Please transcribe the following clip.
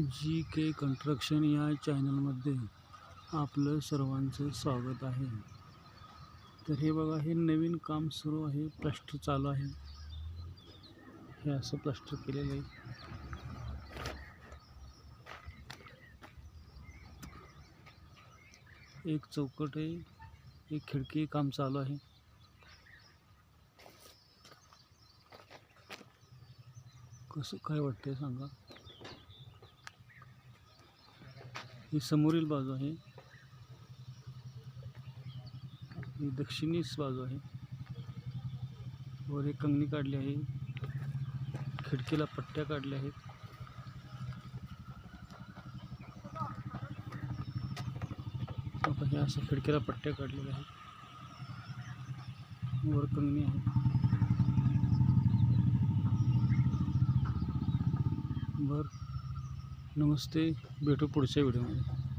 जी के construction या चॅनलमध्ये आपलं सर्वांचं स्वागत आहे. तर हे बघा हे नवीन काम सुरू आहे प्लास्टर चालू आहे. हे असं प्लास्टर केलेलं आहे. एक चौकट आहे एक खिडकी काम चालू आहे. कसं काय वाटतंय सांगा? ही समोरील बाजू ही दक्षिणी बाजू आहे. वर एक कंगणी काढली आहे. खिडकीला पट्ट्या आता हे असं खिडकीला पट्ट्या काढलेल्या आहेत. वर कंगणी आहे. बर नमस्ते. भेटू पुढच्या व्हिडिओमध्ये.